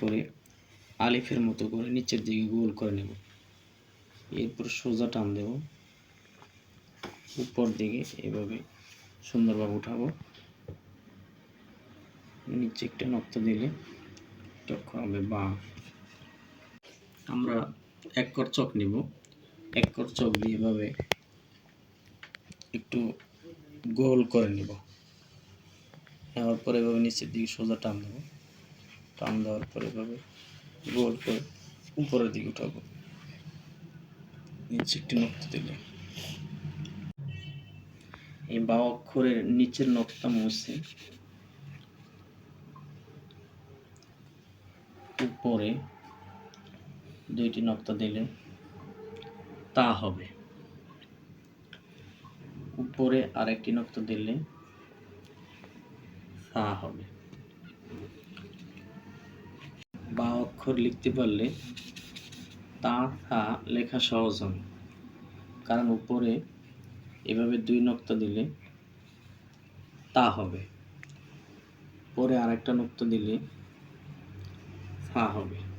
করে, আলিফের মতো করে নিচের দিকে গোল করে নেব। এরপর সোজা টান দেব। উপর দিকে এভাবে সুন্দরভাবে উঠাবো। নিচে একটা নক্ত দিলে চক্র হবে বা। আমরা এক কর চক নিব। এক কর চক দিয়ে এভাবে একটু গোল করে নিব। নেওয়ার পরে এভাবে নিচের দিকে সোজা টান দেবো। টান দেওয়ার পরে এভাবে গোল করে উপরের দিকে উঠাবো। নিচে একটি নক্ত দিলে এই বা অক্ষরের নিচের নকটা মুছে উপরে দুইটি নক্তা দিলে তা হবে। উপরে আরেকটি নক্তা দিলে সা হবে। অক্ষর লিখতে পারলে তা সা লেখা সহজ হবে। কারণ উপরে এভাবে দুই নক্তা দিলে তা হবে। পরে আরেকটা নক্তা দিলে ফা হবে।